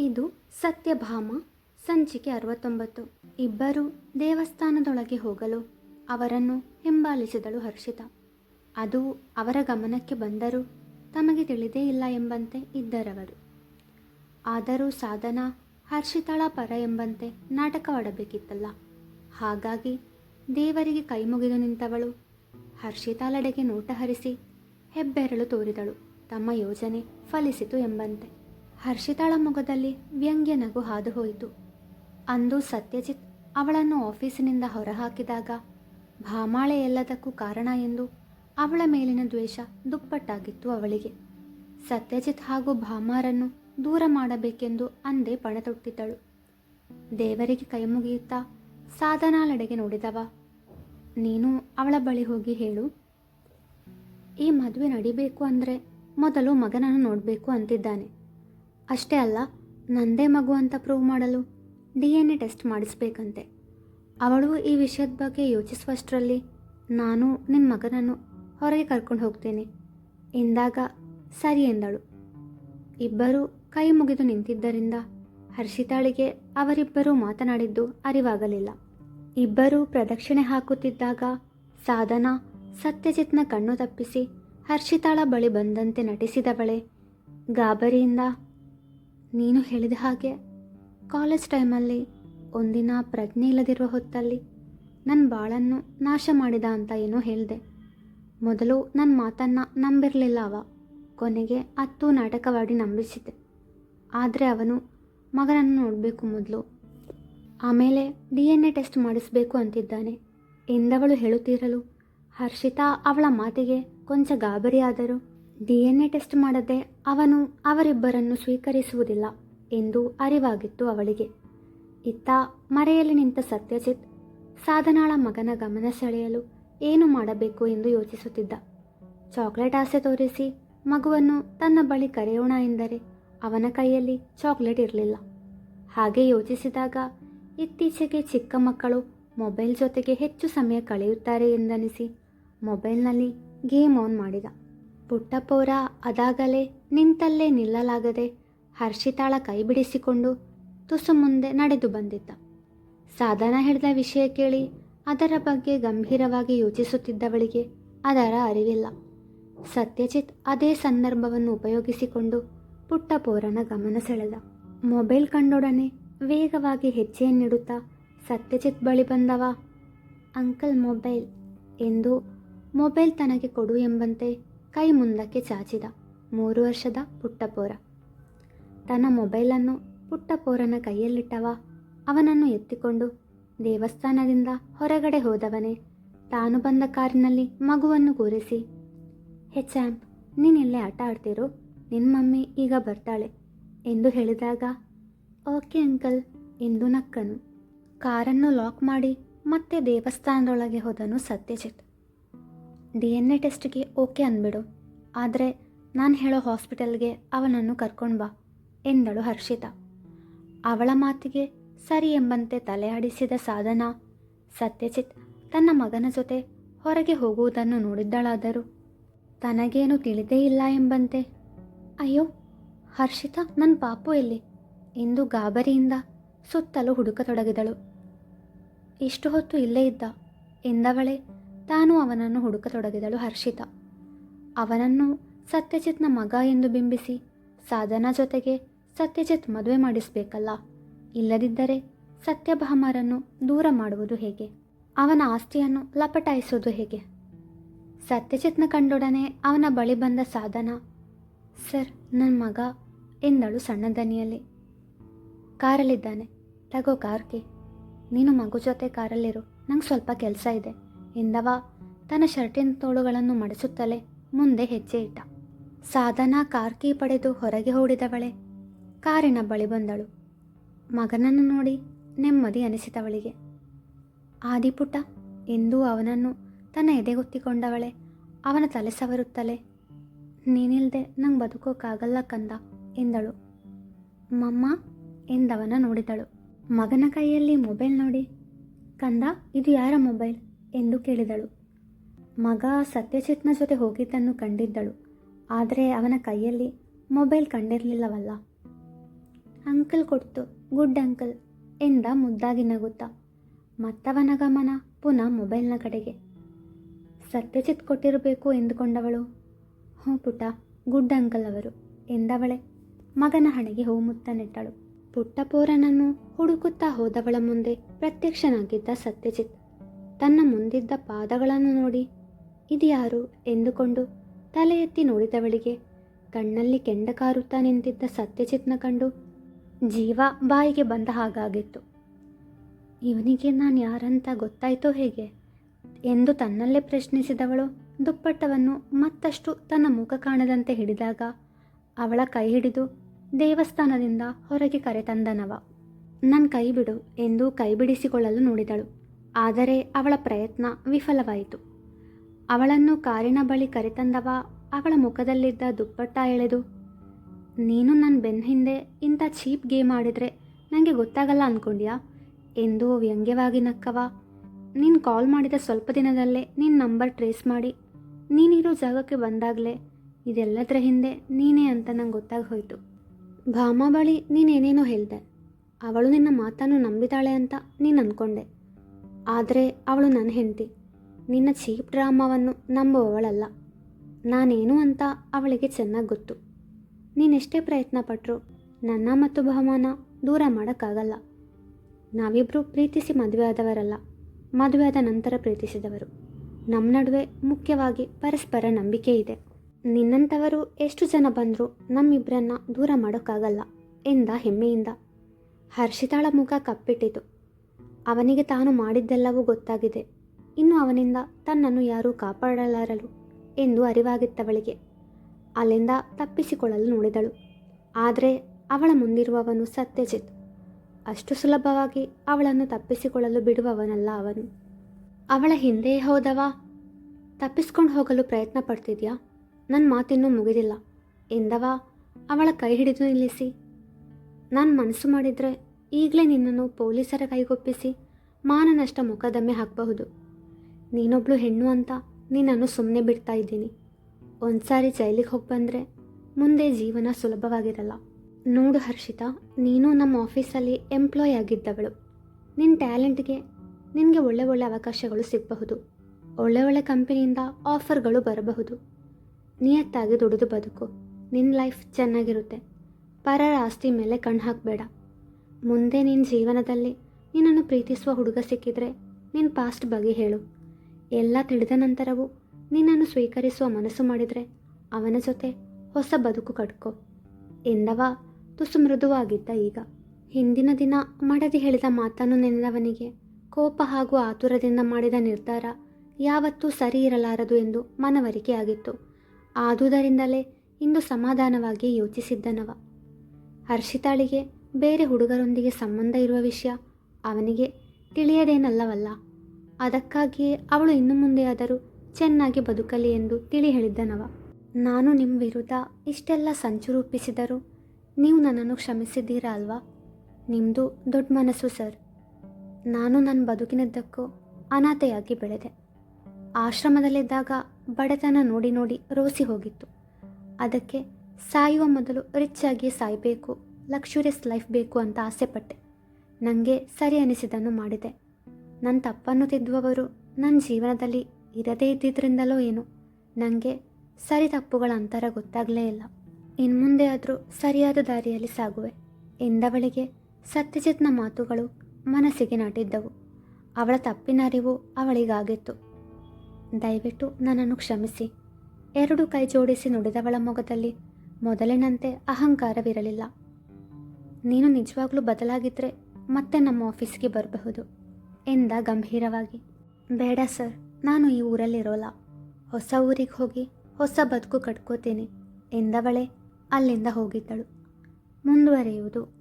ಇದು ಸತ್ಯಭಾಮ, ಸಂಚಿಕೆ ಅರವತ್ತೊಂಬತ್ತು. ಇಬ್ಬರು ದೇವಸ್ಥಾನದೊಳಗೆ ಹೋಗಲು ಅವರನ್ನು ಹಿಂಬಾಲಿಸಿದಳು ಹರ್ಷಿತ. ಅದು ಅವರ ಗಮನಕ್ಕೆ ಬಂದರೂ ತಮಗೆ ತಿಳಿದೇ ಇಲ್ಲ ಎಂಬಂತೆ ಇದ್ದರವರು. ಆದರೂ ಸಾಧನ ಹರ್ಷಿತಳ ಪರ ಎಂಬಂತೆ ನಾಟಕವಾಡಬೇಕಿತ್ತಲ್ಲ. ಹಾಗಾಗಿ ದೇವರಿಗೆ ಕೈಮುಗಿದು ನಿಂತವಳು ಹರ್ಷಿತಾಳೆಡೆಗೆ ನೋಟ ಹರಿಸಿ ಹೆಬ್ಬೆರಳು ತೋರಿದಳು. ತಮ್ಮ ಯೋಜನೆ ಫಲಿಸಿತು ಎಂಬಂತೆ. ಹರ್ಷಿತಾಳ ಮುಖದಲ್ಲಿ ವ್ಯಂಗ್ಯ ನಗು ಹಾದು ಹೋಯಿತು ಅಂದು ಸತ್ಯಜಿತ್ ಅವಳನ್ನು ಆಫೀಸಿನಿಂದ ಹೊರಹಾಕಿದಾಗ ಭಾಮಾಳೆ ಎಲ್ಲದಕ್ಕೂ ಕಾರಣ ಎಂದು ಅವಳ ಮೇಲಿನ ದ್ವೇಷ ದುಪ್ಪಟ್ಟಾಗಿತ್ತು ಅವಳಿಗೆ. ಸತ್ಯಜಿತ್ ಹಾಗೂ ಭಾಮಾರನ್ನು ದೂರ ಮಾಡಬೇಕೆಂದು ಅಂದೇ ಪಣ ತೊಟ್ಟಿದ್ದಳು ದೇವರಿಗೆ ಕೈಮುಗಿಯುತ್ತಾ ಸಾಧನಾಳೆಡೆಗೆ ನೋಡಿದವ, ನೀನು ಅವಳ ಬಳಿ ಹೋಗಿ ಹೇಳು. ಈ ಮದುವೆ ನಡಿಬೇಕು ಅಂದರೆ ಮೊದಲು ಮಗನನ್ನು ನೋಡಬೇಕು ಅಂತಿದ್ದಾನೆ. ಅಷ್ಟೇ ಅಲ್ಲ, ನಂದೇ ಮಗು ಅಂತ ಪ್ರೂವ್ ಮಾಡಲು ಡಿ ಎನ್ ಎ ಟೆಸ್ಟ್ ಮಾಡಿಸ್ಬೇಕಂತೆ. ಅವಳು ಈ ವಿಷಯದ ಬಗ್ಗೆ ಯೋಚಿಸುವಷ್ಟರಲ್ಲಿ ನಾನು ನಿನ್ನ ಮಗನನ್ನು ಹೊರಗೆ ಕರ್ಕೊಂಡು ಹೋಗ್ತೇನೆ. ಎಂದಾಗ ಸರಿ ಎಂದಳು. ಇಬ್ಬರು ಕೈ ಮುಗಿದು ನಿಂತಿದ್ದರಿಂದ ಹರ್ಷಿತಾಳಿಗೆ ಅವರಿಬ್ಬರೂ ಮಾತನಾಡಿದ್ದು ಅರಿವಾಗಲಿಲ್ಲ. ಇಬ್ಬರೂ ಪ್ರದಕ್ಷಿಣೆ ಹಾಕುತ್ತಿದ್ದಾಗ ಸಾಧನ ಸತ್ಯಜಿತ್ನ ಕಣ್ಣು ತಪ್ಪಿಸಿ ಹರ್ಷಿತಾಳ ಬಳಿ ಬಂದಂತೆ ನಟಿಸಿದವಳೆ ಗಾಬರಿಯಿಂದ ನೀನು ಹೇಳಿದ ಹಾಗೆ ಕಾಲೇಜ್ ಟೈಮಲ್ಲಿ ಒಂದಿನ ಪ್ರಜ್ಞೆ ಇಲ್ಲದಿರುವ ಹೊತ್ತಲ್ಲಿ ನನ್ನ ಬಾಳನ್ನು ನಾಶ ಮಾಡಿದ ಅಂತ ಏನೋ ಹೇಳಿದೆ. ಮೊದಲು ನನ್ನ ಮಾತನ್ನು ನಂಬಿರಲಿಲ್ಲ ಅವ. ಕೊನೆಗೆ ಹತ್ತು ನಾಟಕವಾಡಿ ನಂಬಿಸಿದೆ ಆದರೆ ಅವನು ಮಗನನ್ನು ನೋಡಬೇಕು ಮೊದಲು. ಆಮೇಲೆ ಡಿ ಎನ್ ಎ ಟೆಸ್ಟ್ ಮಾಡಿಸಬೇಕು ಅಂತಿದ್ದಾನೆ. ಎಂದವಳು ಹೇಳುತ್ತಿರಲು? ಹರ್ಷಿತಾ ಅವಳ ಮಾತಿಗೆ ಕೊಂಚ ಗಾಬರಿಯಾದರೂ. ಡಿ ಎನ್ ಎ ಟೆಸ್ಟ್ ಮಾಡದೆ ಅವನು ಅವರಿಬ್ಬರನ್ನು ಸ್ವೀಕರಿಸುವುದಿಲ್ಲ ಎಂದು ಅರಿವಾಗಿತ್ತು ಅವಳಿಗೆ. ಇತ್ತ ಮರೆಯಲ್ಲಿ ನಿಂತ ಸತ್ಯಜಿತ್ ಸಾಧನಾಳ ಮಗನ ಗಮನ ಸೆಳೆಯಲು ಏನು ಮಾಡಬೇಕು ಎಂದು ಯೋಚಿಸುತ್ತಿದ್ದ. ಚಾಕ್ಲೇಟ್ ಆಸೆ ತೋರಿಸಿ ಮಗುವನ್ನು ತನ್ನ ಬಳಿ ಕರೆಯೋಣ ಎಂದರೆ ಅವನ ಕೈಯಲ್ಲಿ ಚಾಕ್ಲೇಟ್ ಇರಲಿಲ್ಲ. ಹಾಗೆ ಯೋಚಿಸಿದಾಗ ಇತ್ತೀಚೆಗೆ ಚಿಕ್ಕ ಮಕ್ಕಳು ಮೊಬೈಲ್ ಜೊತೆಗೆ ಹೆಚ್ಚು ಸಮಯ ಕಳೆಯುತ್ತಾರೆ ಎಂದನಿಸಿ ಮೊಬೈಲ್ನಲ್ಲಿ ಗೇಮ್ ಆನ್ ಮಾಡಿದ. ಪುಟ್ಟಪೋರ ಅದಾಗಲೇ ನಿಂತಲ್ಲೇ ನಿಲ್ಲಲಾಗದೆ ಹರ್ಷಿತಾಳ ಕೈ ಬಿಡಿಸಿಕೊಂಡು ತುಸು ಮುಂದೆ ನಡೆದು ಬಂದಿದ್ದ. ಸಾಧನ ಹಿಡಿದ ವಿಷಯ ಕೇಳಿ ಅದರ ಬಗ್ಗೆ ಗಂಭೀರವಾಗಿ ಯೋಚಿಸುತ್ತಿದ್ದವಳಿಗೆ ಅದರ ಅರಿವಿಲ್ಲ. ಸತ್ಯಜಿತ್ ಅದೇ ಸಂದರ್ಭವನ್ನು ಉಪಯೋಗಿಸಿಕೊಂಡು ಪುಟ್ಟಪೋರನ ಗಮನ ಸೆಳೆದ. ಮೊಬೈಲ್ ಕಂಡೊಡನೆ ವೇಗವಾಗಿ ಹೆಜ್ಜೆಯನ್ನಿಡುತ್ತಾ ಸತ್ಯಜಿತ್ ಬಳಿ ಬಂದವ, ಅಂಕಲ್ ಮೊಬೈಲ್, ಎಂದು ಮೊಬೈಲ್ ತನಗೆ ಕೊಡು ಎಂಬಂತೆ ಕೈ ಮುಂದಕ್ಕೆ ಚಾಚಿದ ಮೂರು ವರ್ಷದ ಪುಟ್ಟಪೋರ. ತನ್ನ ಮೊಬೈಲನ್ನು ಪುಟ್ಟಪೋರನ ಕೈಯಲ್ಲಿಟ್ಟವ ಅವನನ್ನು ಎತ್ತಿಕೊಂಡು ದೇವಸ್ಥಾನದಿಂದ ಹೊರಗಡೆ ಹೋದವನೇ ತಾನು ಬಂದ ಕಾರಿನಲ್ಲಿ ಮಗುವನ್ನು ಕೂರಿಸಿ ಹೆಚ್ ಚಾಂಪ್ ನೀನಿಲ್ಲೇ ಆಟ ಆಡ್ತಿರೋ? ನಿನ್ನ ಮಮ್ಮಿ ಈಗ ಬರ್ತಾಳೆ ಎಂದು ಹೇಳಿದಾಗ, ಓಕೆ ಅಂಕಲ್ ಎಂದು ನಕ್ಕನು. ಕಾರನ್ನು ಲಾಕ್ ಮಾಡಿ ಮತ್ತೆ ದೇವಸ್ಥಾನದೊಳಗೆ ಹೋದನು ಸತ್ಯಜಿತ್. ಡಿ ಎನ್ ಎ ಟೆಸ್ಟ್ಗೆ ಓಕೆ ಅಂದ್ಬಿಡು. ಆದರೆ ನಾನು ಹೇಳೋ ಹಾಸ್ಪಿಟಲ್ಗೆ ಅವನನ್ನು ಕರ್ಕೊಂಡು ಬಾ, ಎಂದಳು ಹರ್ಷಿತಾ. ಅವಳ ಮಾತಿಗೆ ಸರಿ ಎಂಬಂತೆ ತಲೆಯಾಡಿಸಿದ ಸಾಧನ, ಸತ್ಯಜಿತ್ ತನ್ನ ಮಗನ ಜೊತೆ ಹೊರಗೆ ಹೋಗುವುದನ್ನು ನೋಡಿದ್ದಳಾದರೂ ತನಗೇನು ತಿಳಿದೇ ಇಲ್ಲ ಎಂಬಂತೆ. ಅಯ್ಯೋ, ಹರ್ಷಿತಾ ನನ್ನ ಪಾಪು ಎಲ್ಲಿ? ಎಂದು ಗಾಬರಿಯಿಂದ ಸುತ್ತಲೂ ಹುಡುಕತೊಡಗಿದಳು. ಇಷ್ಟು ಹೊತ್ತು ಇಲ್ಲೇ ಇದ್ದ, ಎಂದವಳೆ ತಾನು ಅವನನ್ನು ಹುಡುಕತೊಡಗಿದಳು ಹರ್ಷಿತ. ಅವನನ್ನು ಸತ್ಯಜಿತ್ನ ಮಗ ಎಂದು ಬಿಂಬಿಸಿ ಸಾಧನ ಜೊತೆಗೆ ಸತ್ಯಜಿತ್ ಮದುವೆ ಮಾಡಿಸಬೇಕಲ್ಲ. ಇಲ್ಲದಿದ್ದರೆ ಸತ್ಯಭಾಮರನ್ನು ದೂರ ಮಾಡುವುದು ಹೇಗೆ? ಅವನ ಆಸ್ತಿಯನ್ನು ಲಪಟಾಯಿಸುವುದು ಹೇಗೆ? ಸತ್ಯಜಿತ್ನ ಕಂಡೊಡನೆ ಅವನ ಬಳಿ ಬಂದ ಸಾಧನ, ಸರ್ ನನ್ನ ಮಗ, ಎಂದಳು ಸಣ್ಣ ದನಿಯಲ್ಲಿ. ಕಾರಲ್ಲಿದ್ದಾನೆ. ತಗೋ ಕಾರ್ಗೆ. ನೀನು ಮಗು ಜೊತೆ ಕಾರಲ್ಲಿರು. ನಂಗೆ ಸ್ವಲ್ಪ ಕೆಲಸ ಇದೆ. ಎಂದವ. ತನ್ನ ಶರ್ಟಿನ ತೋಳುಗಳನ್ನು ಮಡಿಸುತ್ತಲೇ ಮುಂದೆ ಹೆಜ್ಜೆ ಇಟ್ಟ. ಸಾಧನ ಕಾರ್ ಕೀ ಪಡೆದು ಹೊರಗೆ ಓಡಿದವಳೆ. ಕಾರಿನ ಬಳಿ ಬಂದಳು. ಮಗನನ್ನು ನೋಡಿ ನೆಮ್ಮದಿ ಅನಿಸಿದವಳಿಗೆ. ಆದಿಪುಟ ಎಂದು ಅವನನ್ನು ತನ್ನ ಎದೆಗೊತ್ತಿಕೊಂಡವಳೆ. ಅವನ ತಲೆ ಸವರುತ್ತಲೇ. ನೀನಿಲ್ದೆ ನಂಗೆ ಬದುಕೋಕ್ಕಾಗಲ್ಲ ಕಂದ, ಎಂದಳು. ಮಮ್ಮ, ಎಂದವನ ನೋಡಿದಳು. ಮಗನ ಕೈಯಲ್ಲಿ ಮೊಬೈಲ್ ನೋಡಿ, ಕಂದ, ಇದು ಯಾರ ಮೊಬೈಲ್? ಎಂದು ಕೇಳಿದಳು. ಮಗ ಸತ್ಯಜಿತ್ನ ಜೊತೆ ಹೋಗಿದ್ದನ್ನು ಕಂಡಿದ್ದಳು. ಆದರೆ ಅವನ ಕೈಯಲ್ಲಿ ಮೊಬೈಲ್ ಕಂಡಿರಲಿಲ್ಲವಲ್ಲ. ಅಂಕಲ್ ಕೊಡ್ತು, ಗುಡ್ ಅಂಕಲ್ ಎಂದ ಮುದ್ದಾಗಿ ನಗುತ್ತಾ. ಮತ್ತವನ ಗಮನ ಪುನಃ ಮೊಬೈಲ್ನ ಕಡೆಗೆ. ಸತ್ಯಜಿತ್ ಕೊಟ್ಟಿರಬೇಕು ಎಂದುಕೊಂಡವಳು. ಹ್ಞೂ ಪುಟ್ಟ, ಗುಡ್ ಅಂಕಲ್ ಅವರು ಎಂದವಳೆ. ಮಗನ ಹಣೆಗೆ ಹೋಮುತ್ತ ನೆಟ್ಟಳು. ಪುಟ್ಟಪೋರನನ್ನು ಹುಡುಕುತ್ತಾ ಹೋದವಳ ಮುಂದೆ ಪ್ರತ್ಯಕ್ಷನಾಗಿದ್ದ ಸತ್ಯಜಿತ್ ತನ್ನ ಮುಂದಿದ್ದ ಪಾದಗಳನ್ನು ನೋಡಿ, ಇದ್ಯಾರು? ಎಂದುಕೊಂಡು ತಲೆ ಎತ್ತಿ ನೋಡಿದವಳಿಗೆ ಕಣ್ಣಲ್ಲಿ ಕೆಂಡ ಕಾರುತ್ತಾ ನಿಂತಿದ್ದ ಸತ್ಯಜಿತ್ನ ಕಂಡು ಜೀವ ಬಾಯಿಗೆ ಬಂದ ಹಾಗಾಗಿತ್ತು. ಇವನಿಗೆ ನಾನು ಯಾರಂತ ಗೊತ್ತಾಯ್ತೋ ಹೇಗೆ? ಎಂದು ತನ್ನಲ್ಲೇ ಪ್ರಶ್ನಿಸಿದವಳು ದುಪ್ಪಟ್ಟವನ್ನು ಮತ್ತಷ್ಟು ತನ್ನ ಮುಖ ಕಾಣದಂತೆ ಹಿಡಿದಾಗ ಅವಳ ಕೈ ಹಿಡಿದು ದೇವಸ್ಥಾನದಿಂದ ಹೊರಗೆ ಕರೆತಂದನವ. ನನ್ನ ಕೈ ಬಿಡು ಎಂದು ಕೈ ಬಿಡಿಸಿಕೊಳ್ಳಲು ನೋಡಿದಳು. ಆದರೆ ಅವಳ ಪ್ರಯತ್ನ ವಿಫಲವಾಯಿತು. ಅವಳನ್ನು ಕಾರಿನ ಬಳಿ ಕರೆತಂದವ ಅವಳ ಮುಖದಲ್ಲಿದ್ದ ದುಪ್ಪಟ್ಟ ಎಳೆದು, ನೀನು ನನ್ನ ಬೆನ್ನ ಹಿಂದೆ ಇಂಥ ಚೀಪ್ ಗೇಮ್ ಆಡಿದರೆ ನನಗೆ ಗೊತ್ತಾಗಲ್ಲ ಅಂದ್ಕೊಂಡ್ಯಾ ಎಂದು ವ್ಯಂಗ್ಯವಾಗಿ ನಕ್ಕವ. ನೀನು ಕಾಲ್ ಮಾಡಿದ ಸ್ವಲ್ಪ ದಿನದಲ್ಲೇ ನಿನ್ನ ನಂಬರ್ ಟ್ರೇಸ್ ಮಾಡಿ, ನೀನಿರೋ ಜಾಗಕ್ಕೆ ಬಂದಾಗಲೇ ಇದೆಲ್ಲದರ ಹಿಂದೆ ನೀನೇ ಅಂತ ನಂಗೆ ಗೊತ್ತಾಗಿ ಹೋಯಿತು. ಭಾಮ ಬಳಿ ನೀನೇನೇನೋ ಹೇಳಿದೆ. ಅವಳು ನಿನ್ನ ಮಾತನ್ನು ನಂಬಿದಾಳೆ ಅಂತ ನೀನು ಅಂದ್ಕೊಂಡೆ ಆದರೆ ಅವಳು ನನ್ನ ಹೆಂಡತಿ. ನಿನ್ನ ಚೀಪ್ ಡ್ರಾಮಾವನ್ನು ನಂಬುವವಳಲ್ಲ. ನಾನೇನು ಅಂತ ಅವಳಿಗೆ ಚೆನ್ನಾಗಿ ಗೊತ್ತು. ನೀನೆಷ್ಟೇ ಪ್ರಯತ್ನ ಪಟ್ಟರು ನನ್ನ ಮತ್ತು ಬಹುಮಾನ ದೂರ ಮಾಡೋಕ್ಕಾಗಲ್ಲ. ನಾವಿಬ್ಬರು ಪ್ರೀತಿಸಿ ಮದುವೆ ಆದವರಲ್ಲ. ಮದುವೆ ನಂತರ ಪ್ರೀತಿಸಿದವರು. ನಮ್ಮ ನಡುವೆ ಮುಖ್ಯವಾಗಿ ಪರಸ್ಪರ ನಂಬಿಕೆ ಇದೆ. ನಿನ್ನಂಥವರು ಎಷ್ಟು ಜನ ಬಂದರೂ ನಮ್ಮಿಬ್ಬರನ್ನ ದೂರ ಮಾಡೋಕ್ಕಾಗಲ್ಲ ಎಂದ ಹೆಮ್ಮೆಯಿಂದ. ಹರ್ಷಿತಾಳ ಮುಖ ಕಪ್ಪಿಟ್ಟಿತು. ಅವನಿಗೆ ತಾನು ಮಾಡಿದ್ದೆಲ್ಲವೂ ಗೊತ್ತಾಗಿದೆ. ಇನ್ನು ಅವನಿಂದ ತನ್ನನ್ನು ಯಾರೂ ಕಾಪಾಡಲಾರಲು ಎಂದು ಅರಿವಾಗಿತ್ತವಳಿಗೆ. ಅಲ್ಲಿಂದ ತಪ್ಪಿಸಿಕೊಳ್ಳಲು ನೋಡಿದಳು. ಆದರೆ ಅವಳ ಮುಂದಿರುವವನು ಸತ್ಯಜಿತ್. ಅಷ್ಟು ಸುಲಭವಾಗಿ ಅವಳನ್ನು ತಪ್ಪಿಸಿಕೊಳ್ಳಲು ಬಿಡುವವನಲ್ಲ ಅವನು. ಅವಳ ಹಿಂದೆಯೇ ಹೋದವ? ತಪ್ಪಿಸ್ಕೊಂಡು ಹೋಗಲು ಪ್ರಯತ್ನ ಪಡ್ತಿದ್ಯಾ? ನನ್ನ ಮಾತಿನ್ನೂ ಮುಗಿದಿಲ್ಲ. ಎಂದವ? ಅವಳ ಕೈ ಹಿಡಿದು ನಿಲ್ಲಿಸಿ. ನಾನು ಮನಸ್ಸು ಮಾಡಿದರೆ ಈಗಲೇ ನಿನ್ನನ್ನು ಪೊಲೀಸರ ಕೈಗೊಪ್ಪಿಸಿ ಮಾನನಷ್ಟ ಮೊಕದ್ದಮೆ ಹಾಕಬಹುದು. ನೀನೊಬ್ಳು ಹೆಣ್ಣು ಅಂತ ನಿನ್ನನ್ನು ಸುಮ್ಮನೆ ಬಿಡ್ತಾ ಇದ್ದೀನಿ. ಒಂದ್ಸಾರಿ ಜೈಲಿಗೆ ಹೋಗಿ ಬಂದರೆ ಮುಂದೆ ಜೀವನ ಸುಲಭವಾಗಿರಲ್ಲ. ನೋಡು ಹರ್ಷಿತಾ, ನೀನು ನಮ್ಮ ಆಫೀಸಲ್ಲಿ ಎಂಪ್ಲಾಯ್ ಆಗಿದ್ದವಳು. ನಿನ್ನ ಟ್ಯಾಲೆಂಟ್ಗೆ ನಿನಗೆ ಒಳ್ಳೆ ಒಳ್ಳೆ ಅವಕಾಶಗಳು ಸಿಗಬಹುದು. ಒಳ್ಳೆ ಒಳ್ಳೆ ಕಂಪನಿಯಿಂದ ಆಫರ್ಗಳು ಬರಬಹುದು. ನಿಯತ್ತಾಗಿ ದುಡಿದು ಬದುಕು. ನಿನ್ನ ಲೈಫ್ ಚೆನ್ನಾಗಿರುತ್ತೆ. ಪರರ ಆಸ್ತಿ ಮೇಲೆ ಕಣ್ಣು ಹಾಕಬೇಡ. ಮುಂದೆ ನಿನ್ನ ಜೀವನದಲ್ಲಿ ನಿನ್ನನ್ನು ಪ್ರೀತಿಸುವ ಹುಡುಗ ಸಿಕ್ಕಿದ್ರೆ ನಿನ್ನ ಪಾಸ್ಟ್ ಬಗ್ಗೆ ಹೇಳು. ಎಲ್ಲ ತಿಳಿದ ನಂತರವೂ ನಿನ್ನನ್ನು ಸ್ವೀಕರಿಸುವ ಮನಸ್ಸು ಮಾಡಿದರೆ ಅವನ ಜೊತೆ ಹೊಸ ಬದುಕು ಕಟ್ಕೊ. ಎಂದವ, ತುಸು ಮೃದುವಾಗಿದ್ದ ಈಗ. ಹಿಂದಿನ ದಿನ ಮಡದಿ ಹೇಳಿದ ಮಾತನ್ನು ನೆನೆದವನಿಗೆ ಕೋಪ ಹಾಗೂ ಆತುರದಿಂದ ಮಾಡಿದ ನಿರ್ಧಾರ ಯಾವತ್ತೂ ಸರಿ ಇರಲಾರದು ಎಂದು ಮನವರಿಕೆಯಾಗಿತ್ತು ಆದುದರಿಂದಲೇ ಇಂದು ಸಮಾಧಾನವಾಗಿ ಯೋಚಿಸಿದ್ದನವ. ಹರ್ಷಿತಾಳಿಗೆ ಬೇರೆ ಹುಡುಗರೊಂದಿಗೆ ಸಂಬಂಧ ಇರುವ ವಿಷಯ ಅವನಿಗೆ ತಿಳಿಯದೇನಲ್ಲವಲ್ಲ. ಅದಕ್ಕಾಗಿಯೇ ಅವಳು ಇನ್ನು ಮುಂದೆಯಾದರೂ ಚೆನ್ನಾಗಿ ಬದುಕಲಿ ಎಂದು ತಿಳಿ ಹೇಳಿದ್ದನವ. ನಾನು ನಿಮ್ಮ ವಿರುದ್ಧ ಇಷ್ಟೆಲ್ಲ ಸಂಚು ರೂಪಿಸಿದರು ನೀವು ನನ್ನನ್ನು ಕ್ಷಮಿಸಿದ್ದೀರಾ ಅಲ್ವಾ? ನಿಮ್ಮದು ದೊಡ್ಡ ಮನಸ್ಸು ಸರ್. ನಾನು ನನ್ನ ಬದುಕಿನದ್ದಕ್ಕೂ ಅನಾಥೆಯಾಗಿ ಬೆಳೆದೆ. ಆಶ್ರಮದಲ್ಲಿದ್ದಾಗ ಬಡತನ ನೋಡಿ ನೋಡಿ ರೋಸಿ ಹೋಗಿತ್ತು. ಅದಕ್ಕೆ ಸಾಯುವ ಮೊದಲು ರಿಚ್ ಆಗಿ ಸಾಯಬೇಕು ಲಕ್ಸುರಿಯಸ್ ಲೈಫ್ ಬೇಕು ಅಂತ ಆಸೆಪಟ್ಟೆ. ನನಗೆ ಸರಿ ಅನಿಸಿದ್ದನ್ನು ಮಾಡಿದೆ. ನನ್ನ ತಪ್ಪನ್ನು ತಿದ್ದುವವರು ನನ್ನ ಜೀವನದಲ್ಲಿ ಇರದೇ ಇದ್ದಿದ್ದರಿಂದಲೋ ಏನು. ನನಗೆ ಸರಿ ತಪ್ಪುಗಳ ಅಂತರ ಗೊತ್ತಾಗಲೇ ಇಲ್ಲ. ಇನ್ನು ಮುಂದೆ ಆದರೂ ಸರಿಯಾದ ದಾರಿಯಲ್ಲಿ ಸಾಗುವೆ. ಎಂದವಳಿಗೆ ಸತ್ಯಜಿತ್ನ ಮಾತುಗಳು ಮನಸ್ಸಿಗೆ ನಾಟಿದ್ದವು. ಅವಳ ತಪ್ಪಿನ ಅರಿವು ಅವಳಿಗಾಗಿತ್ತು. ದಯವಿಟ್ಟು ನನ್ನನ್ನು ಕ್ಷಮಿಸಿ. ಎರಡು ಕೈ ಜೋಡಿಸಿ ನುಡಿದವಳ ಮೊಗದಲ್ಲಿ ಮೊದಲಿನಂತೆ ಅಹಂಕಾರವಿರಲಿಲ್ಲ. ನೀನು ನಿಜವಾಗ್ಲೂ ಬದಲಾಗಿದ್ದರೆ ಮತ್ತೆ ನಮ್ಮ ಆಫೀಸ್ಗೆ ಬರಬಹುದು, ಎಂದ ಗಂಭೀರವಾಗಿ. ಬೇಡ ಸರ್, ನಾನು ಈ ಊರಲ್ಲಿರೋಲ್ಲ. ಹೊಸ ಊರಿಗೆ ಹೋಗಿ ಹೊಸ ಬದುಕು ಕಟ್ಕೋತೀನಿ, ಎಂದವಳೆ ಅಲ್ಲಿಂದ ಹೋಗಿದ್ದಳು. ಮುಂದುವರಿಯುವುದು